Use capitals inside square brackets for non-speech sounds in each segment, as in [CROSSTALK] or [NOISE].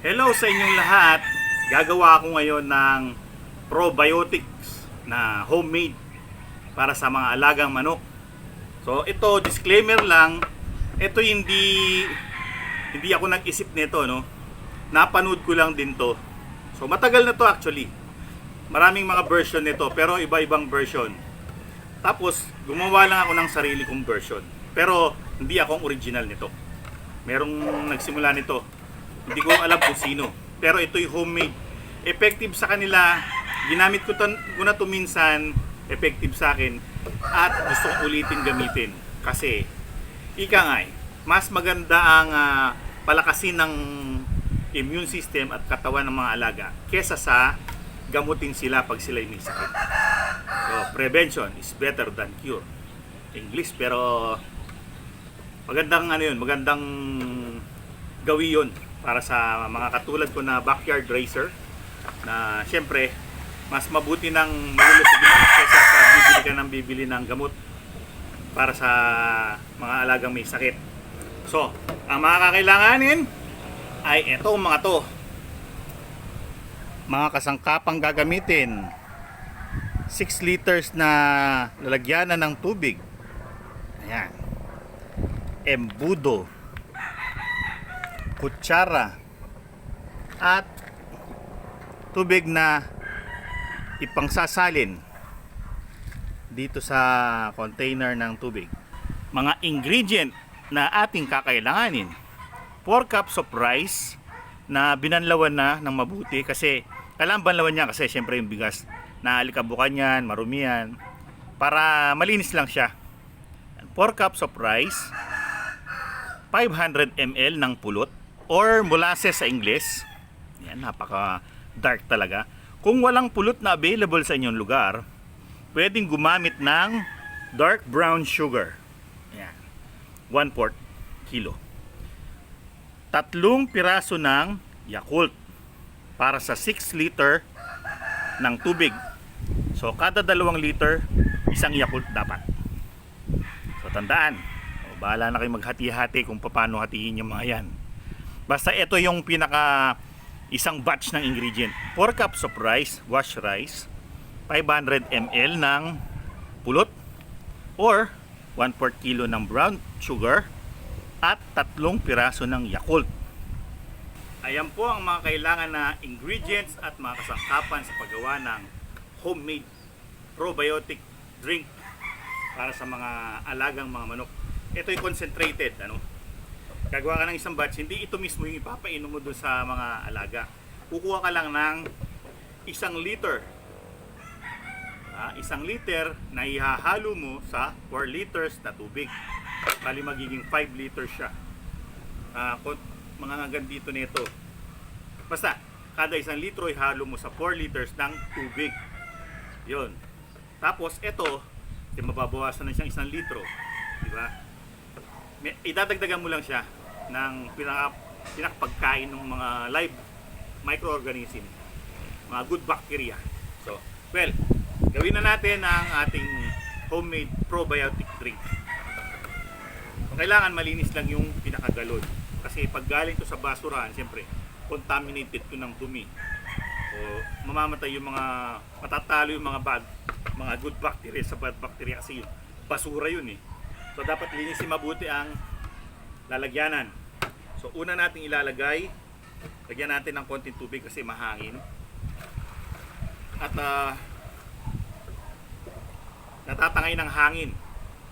Hello sa inyong lahat. Gagawa ako ngayon ng probiotics na homemade para sa mga alagang manok. So ito disclaimer lang, ito hindi hindi ako nag-isip nito no. Napanood ko lang din to. So matagal na to actually. Maraming mga version nito pero iba-ibang version. Tapos gumawa lang ako ng sarili kong version. Pero hindi ako ang original nito. Merong nagsimula nito. Hindi ko alam kung sino. Pero ito'y homemade. Effective sa kanila. Ginamit ko, to, na to minsan. Effective sa akin. At gusto kong ulitin gamitin. Kasi, ika nga eh, mas maganda ang ah, palakasin ng immune system at katawan ng mga alaga kesa sa gamutin sila pag sila may sakit. So, prevention is better than cure. English pero magandang ano yun, magandang gawi yun para sa mga katulad ko na backyard racer na syempre mas mabuti ng malulusog mo kaysa sa bibili ka ng bibili ng gamot para sa mga alagang may sakit. So, ang mga kakailanganin ay eto mga to. Mga kasangkapang gagamitin. 6 liters na lalagyanan ng tubig. Ayan. Embudo. Kutsara. At tubig na ipangsasalin dito sa container ng tubig. Mga ingredient na ating kakailanganin. 4 cups of rice na binanlawan na ng mabuti kasi kailangan banlawan niya kasi syempre yung bigas na alikabukan yan, marumi yan para malinis lang siya. 4 cups of rice, 500 ml ng pulot or molasses sa Ingles. Yan, napaka dark talaga. Kung walang pulot na available sa inyong lugar, pwedeng gumamit ng dark brown sugar. Yan. 1 4 kilo. Tatlong piraso ng Yakult para sa 6 liter ng tubig. So kada dalawang liter, isang Yakult dapat. So tandaan, o, bahala na kayo maghati-hati kung paano hatiin yung mga yan. Basta ito yung pinaka isang batch ng ingredient. 4 cups of rice, wash rice, 500 ml ng pulot, or 1 4 kilo ng brown sugar, at tatlong piraso ng Yakult. Ayan po ang mga kailangan na ingredients at mga kasangkapan sa paggawa ng homemade probiotic drink para sa mga alagang mga manok. Ito yung concentrated, ano? Gagawa ka ng isang batch, hindi ito mismo yung ipapainom mo dun sa mga alaga. Kukuha ka lang ng isang liter. Ah, isang liter na ihahalo mo sa 4 liters na tubig. Bali magiging 5 liters siya. Ah, kon- mga hanggang dito nito. Basta, kada isang litro ihalo mo sa 4 liters ng tubig. Yun. Tapos, ito, mababawasan na siyang isang litro. Di ba? May- Idadagdagan mo lang siya ng pinaka, pinakapagkain ng mga live microorganism. Mga good bacteria. So, well, gawin na natin ang ating homemade probiotic drink. So, kailangan malinis lang yung pinakagalon. Kasi pag galing to sa basurahan, siyempre, contaminated to ng dumi. O mamamatay yung mga, matatalo yung mga bad, mga good bacteria sa bad bacteria kasi yun, basura yun eh. So dapat linisin mabuti ang lalagyanan. So una nating ilalagay, lagyan natin ng konting tubig kasi mahangin. At ah, natatangay ng hangin.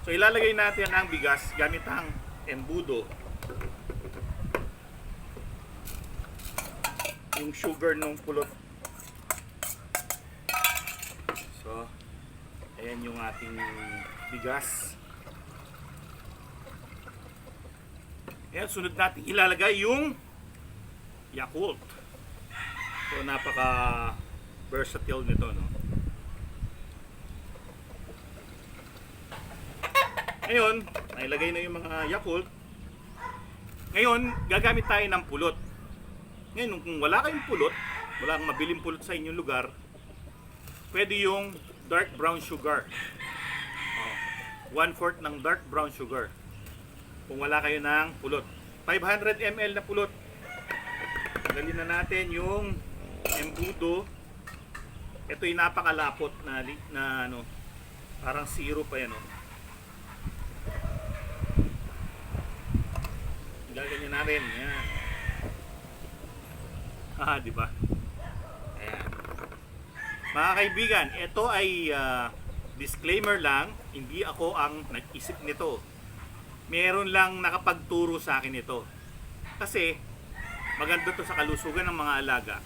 So ilalagay natin ang bigas gamit ang embudo. Yung sugar ng pulot. So, ayan yung ating bigas. Ayan, sunod natin ilalagay yung Yakult. So, napaka versatile nito, no? Ngayon, nailagay na yung mga Yakult. Ngayon, gagamit tayo ng pulot. Ngayon, kung wala kayong pulot, wala kang mabiling pulot sa inyong lugar, pwede yung dark brown sugar. Oh, one fourth ng dark brown sugar. Kung wala kayo ng pulot. 500 ml na pulot. tanggalin na natin yung embudo. Ito yung napakalapot na, na ano, parang syrup pa yan. Oh. Gaganyan natin. Yan. [LAUGHS] Ah, di ba? Ayan. Mga kaibigan, ito ay ah, disclaimer lang, hindi ako ang nag-isip nito. Meron lang nakapagturo sa akin ito. Kasi maganda to sa kalusugan ng mga alaga.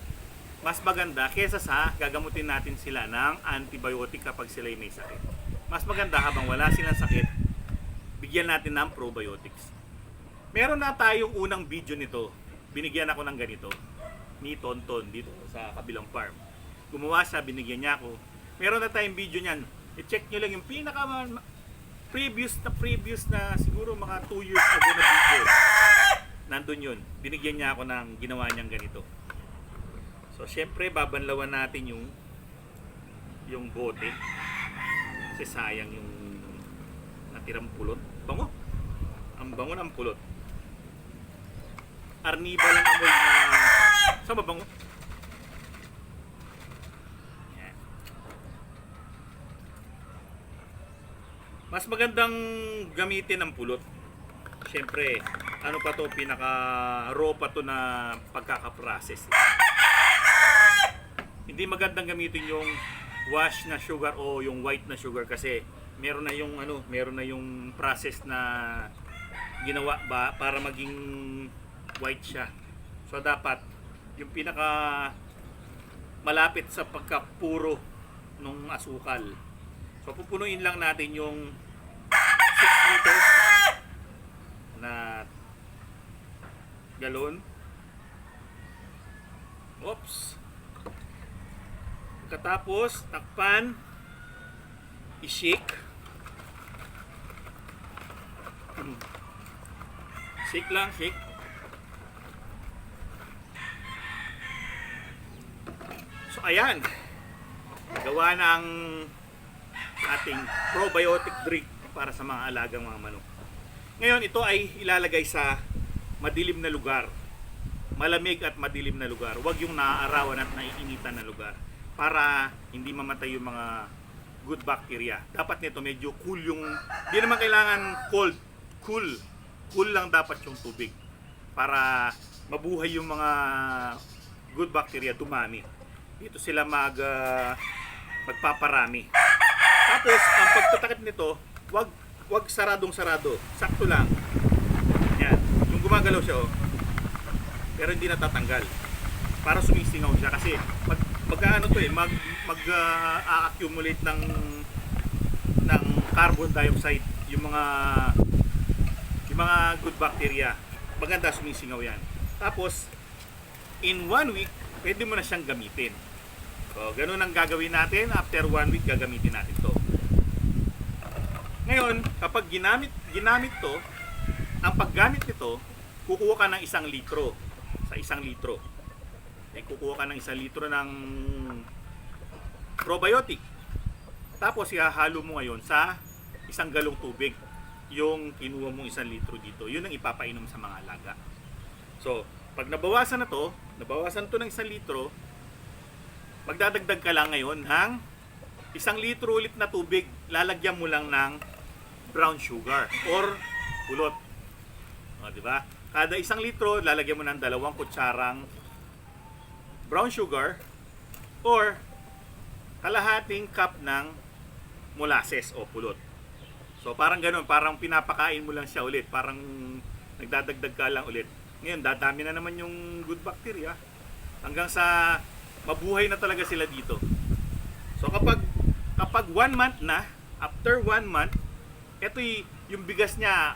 Mas maganda kesa sa gagamutin natin sila ng antibiotic kapag sila may sakit. Mas maganda habang wala silang sakit, bigyan natin ng probiotics. Meron na tayong unang video nito. Binigyan ako ng ganito ni Tonton dito sa kabilang farm. Gumawa siya, binigyan niya ako. Meron na tayong video niyan. I-check nyo lang yung pinaka previous na previous na siguro mga 2 years ago na video. Nandun yun. Binigyan niya ako ng ginawa niyang ganito. So, syempre, babanlawan natin yung yung bote. Kasi sayang yung natirang pulot. Bango. Ang bango ng pulot. Arniba lang amoy na... Saan ba bango? Yan. Mas magandang gamitin ng pulot. Siyempre, ano pa to, pinaka raw pa to na pagkakaprocess. Hindi magandang gamitin yung wash na sugar o yung white na sugar kasi meron na yung ano, meron na yung process na ginawa ba para maging white siya. So dapat yung pinaka malapit sa pagkapuro nung asukal. So pupunuin lang natin yung 6 liters na galon. Oops. Pagkatapos, takpan, i-shake. Shake lang, shake. So ayan, gawa ng ating probiotic drink para sa mga alagang mga manok. Ngayon, ito ay ilalagay sa madilim na lugar. Malamig at madilim na lugar. Huwag yung naaarawan at naiinitan na lugar. Para hindi mamatay yung mga good bacteria. Dapat nito medyo cool yung... Hindi naman kailangan cold. Cool. Cool lang dapat yung tubig. Para mabuhay yung mga good bacteria, dumami. Dito sila mag... ah, magpaparami. Tapos, ang pagtatakip nito, wag wag saradong sarado. Sakto lang. Yan. Yung gumagalaw siya, oh. Pero hindi natatanggal. Para sumisingaw siya kasi mag magkaano to eh, mag mag ah, accumulate ng ng carbon dioxide yung mga yung mga good bacteria. Maganda sumisingaw yan. Tapos in one week, pwede mo na siyang gamitin. So, ganun ang gagawin natin. After one week, gagamitin natin to. Ngayon, kapag ginamit, ginamit to, ang paggamit nito, kukuha ka ng isang litro. Sa isang litro. Eh, kukuha ka ng isang litro ng probiotic. Tapos, ihahalo mo ngayon sa isang galong tubig. Yung kinuha mong isang litro dito. Yun ang ipapainom sa mga alaga. So, pag nabawasan na to, nabawasan to ng isang litro, magdadagdag ka lang ngayon ng isang litro ulit na tubig, lalagyan mo lang ng brown sugar or pulot. O, di ba? Kada isang litro, lalagyan mo ng dalawang kutsarang brown sugar or kalahating cup ng molasses o pulot. So parang ganun, parang pinapakain mo lang siya ulit, parang nagdadagdag ka lang ulit. Ngayon, dadami na naman yung good bacteria hanggang sa mabuhay na talaga sila dito. So kapag kapag one month na, after one month, ito yung bigas niya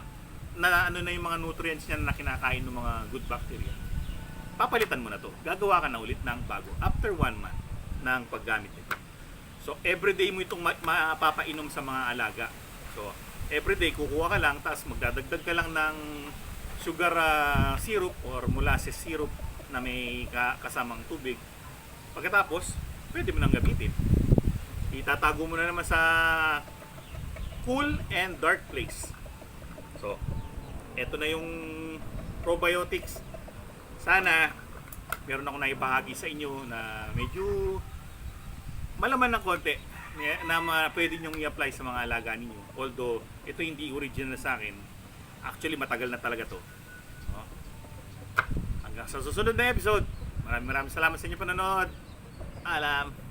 na ano na yung mga nutrients niya na kinakain ng mga good bacteria. Papalitan mo na to. Gagawa ka na ulit ng bago after one month ng paggamit nito. So everyday mo itong ma- mapapainom sa mga alaga. So everyday kukuha ka lang tapos magdadagdag ka lang ng sugar ah, syrup or molasses syrup na may ka- kasamang tubig. Pagkatapos, pwede mo nang gamitin. Itatago mo na naman sa cool and dark place. So, eto na yung probiotics. Sana meron ako naibahagi sa inyo na medyo malaman ng konti na, na pwede nyong i-apply sa mga alaga ninyo. Although, ito hindi original sa akin. Actually, matagal na talaga to. No? Hanggang sa susunod na episode. Maraming maraming salamat sa inyo panonood. Alam.